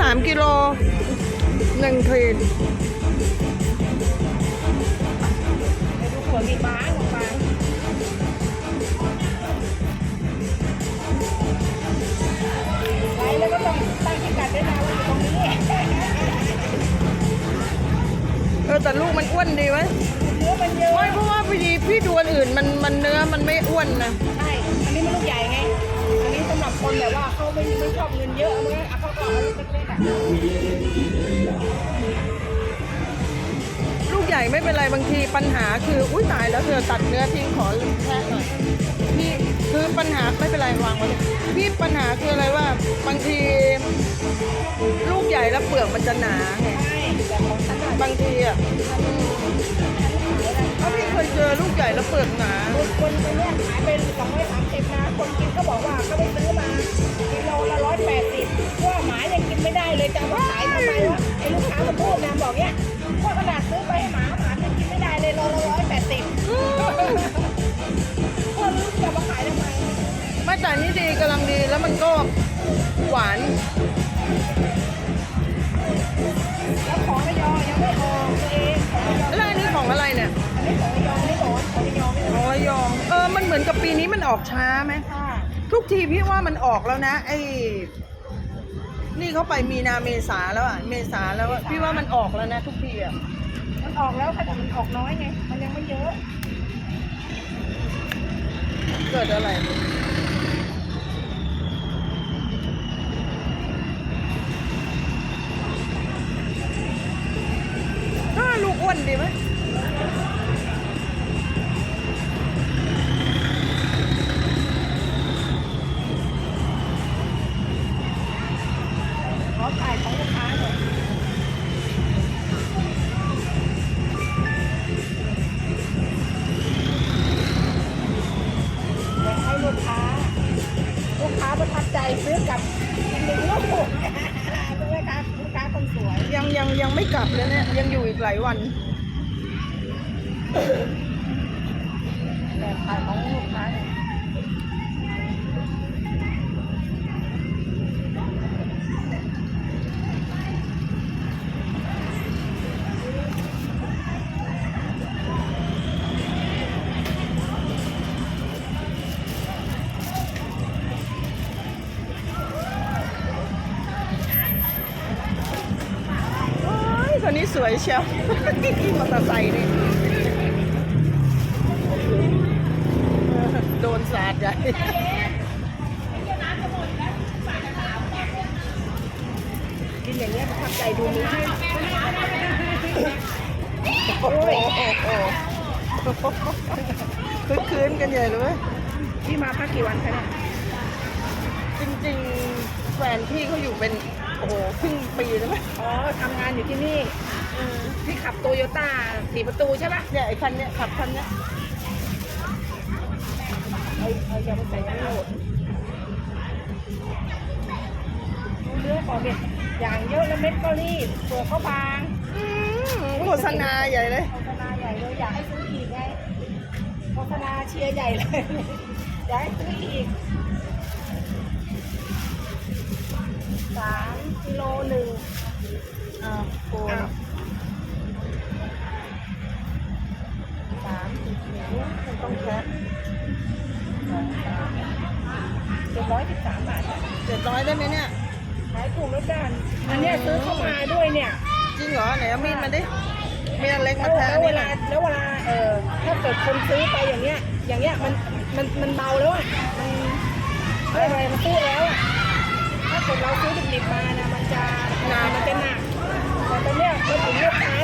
สามกิโลหนึ่งขีดไปดูขวดมีบ้างบางไลฟ์แล้วก็ต้องตั้งพิกัดด้วยนะว่าอยู่ตรงนี้ เออแต่ลูกมันอ้วนดีไหมเนื้อมันเยอะ ไม่เพราะว่าพอดีพี่ดูอันอื่นมันมันเนื้อมันไม่อ้วนนะ ใช่ อันนี้มันลูกใหญ่ไงอันนี้สำหรับ คนแบบว่าเขาไม่ไม่ชอบเงินเยอะเมื่อเขาก็เอาเล็กๆอะลูกใหญ่ไม่เป็นไรบางทีปัญหาคืออุ้ยตายแล้วเธอตัดเนื้อทิ้งขอแค่หน่อยพี่คือปัญหาไม่เป็นไรวางไว้พี่ปัญหาคืออะไรว่าบางทีลูกใหญ่แล้วเปลือกมันจะหนาไงใช่แต่ของฉันอะบางทีอะถ้าพี่เคยเจอลูกใหญ่แล้วเปลือกหนาคนไปเนี่ขายเป็นสองร้อยสามสิบนะคนกินเขาบอกว่าเขาไปซื้อม มันพูดนะบอกเนี่ยว่าขนาดซื้อไปให้หมาหมายังกินไม่ได้เลยโลละร้อยแปดสิบพวกลูกจะเอามาขายทำไมไม่แต่อันนี่ดีกำลังดีแล้วมันก็หวาน แล้วของระยองยังไม่ออกตัวเองของระยองแล้วอันนี้ของอะไรเนี่ยอันนี้ของระยองนี่บอกว่าของระยองนี่อ๋อยอง เออ มันเหมือนกับปีนี้มันออกช้าไหม ค่ะทุกทีพี่ว่ามันออกแล้วนะ ไอ้ นี่เขาไปมีนาเมษาแล้วอะ เมษาแล้วอะพี่ว่ามันออกแล้วนะทุกทีอะ มันออกแล้วค่ะแต่มันออกน้อยไง มันยังไม่เยอะ เกิดอะไร ถ้าลูกอ้วนดีไหม ซื้อกลับอีกหนึ่งลูกลูกค้าคนสวย ยังยังยังไม่กลับเลยเนี่ยยังอยู่อีกหลายวัน คนนี้สวยเชียวขี่มอเตอร์ไซค์นี่โดนสาดใหญ่กินอย่างเงี้ยประทับใจดูมือให้โอ้โหคึกคืนกันใหญ่เลยเว้ยพี่มาพักกี่วันคะเนี่ยจริงๆแฟนพี่เขาอยู่เป็น โอ้โหครึ่งปีแล้วไหมอ๋อทำงานอยู่ที่นี่พี่ขับโตโยต้าสี่ประตูใช่ปะเนี่ยไอ้คันเนี้ยขับคันเนี้ยเอาเอายามาใส่ทั้งหมดเลือกออกเด็ดอย่างเยอะแล้วเม็ดก็รีบตัวเขาบางอืมโฆษณาใหญ่เลยโฆษณาใหญ่เลยอยากให้ซื้ออีกไงโฆษณาเชียร์ใหญ่เลยอยากให้ซื้ออีก สามกิโลหนึ่งอ่าโกนอ้าวสามสิบหนึ่งมันต้องแคะเจ็ดร้อยสิบสามบาทเจ็ดร้อยได้ไหมเนี่ย ขายถูกแล้วกัน อันเนี้ยซื้อเข้ามาด้วยเนี่ย จริงเหรอไหนเอามีดมาดิมีดอันเล็กแล้มาวแทนแล้วเวนี่ลานะแล้วเวลาเออถ้าเกิดคนซื้อไปอย่างเงี้ย อย่างเงี้ยมันมันมันเบาแล้วอะมันอะไรอะไรมันสู้แล้วอะ ถ้าเกิดเราซื้อดิบๆมานะมันจะนานมันจะหนักแต่ตอนเนี้ยเราถึงลูกค้า